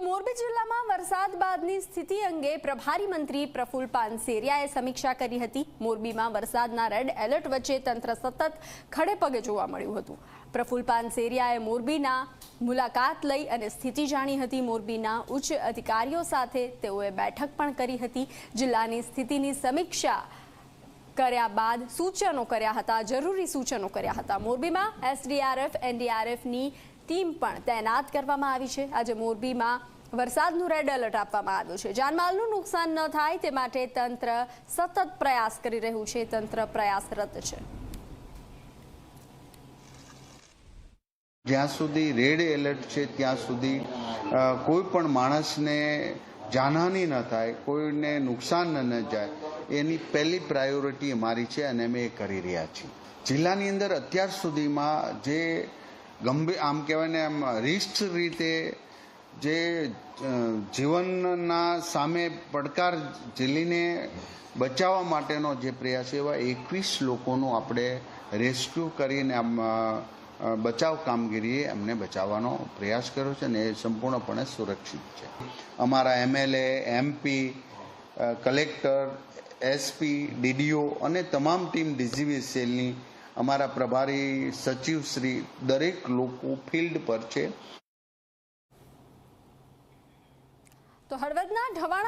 મોરબી જિલ્લામાં વરસાદ બાદની સ્થિતિ અંગે પ્રભારી મંત્રી પ્રફુલ પાનસેરિયાએ સમીક્ષા કરી હતી. મોરબીમાં વરસાદના રેડ એલર્ટ વચ્ચે તંત્ર સતત ખડે પગે જોવા મળ્યું હતું. પ્રફુલ પાનસેરિયાએ મોરબીના મુલાકાત લઈ અને સ્થિતિ જાણી હતી. મોરબીના ઉચ્ચ અધિકારીઓ સાથે તેઓએ બેઠક પણ કરી હતી. જિલ્લાની સ્થિતિની સમીક્ષા કર્યા બાદ સૂચનો કર્યા હતા. જરૂરી સૂચનો કર્યા હતા. મોરબીમાં એસડીઆરએફ, એનડીઆરએફની ટીમ પણ તૈનાત કરવામાં આવી છે. આજે મોરબીમાં વરસાદનું રેડ એલર્ટ આપવામાં આવ્યું છે. જાનમાલનું નુકસાન ન થાય તે માટે તંત્ર સતત પ્રયાસ કરી રહ્યું છે. તંત્ર પ્રયાસરત છે. જ્યાં સુધી રેડ એલર્ટ છે, ત્યાં સુધી કોઈ પણ માણસને જાનહાનિ ન થાય, કોઈને નુકસાન ન જાય, એની પહેલી પ્રાયોરિટી અમારી છે અને અમે એ કરી રહ્યા છીએ. જિલ્લાની અંદર અત્યાર સુધીમાં જે ગંભીર આમ કહેવાય ને આમ રિસ્ટ રીતે જે જીવનના સામે પડકાર ઝીલીને બચાવવા માટેનો જે પ્રયાસ એવા એકવીસ લોકોનું આપણે રેસ્ક્યુ કરીને આમ બચાવ કામગીરીએ એમને બચાવવાનો પ્રયાસ કર્યો છે ને એ સંપૂર્ણપણે સુરક્ષિત છે. અમારા MLA, MP collector, SP, DDO અને તમામ ટીમ ડીજીવી સેલની અમારા પ્રભારી સચિવ શ્રી દરેક લોકો ફિલ્ડ પર છે. તો હળવદના ઢવાણા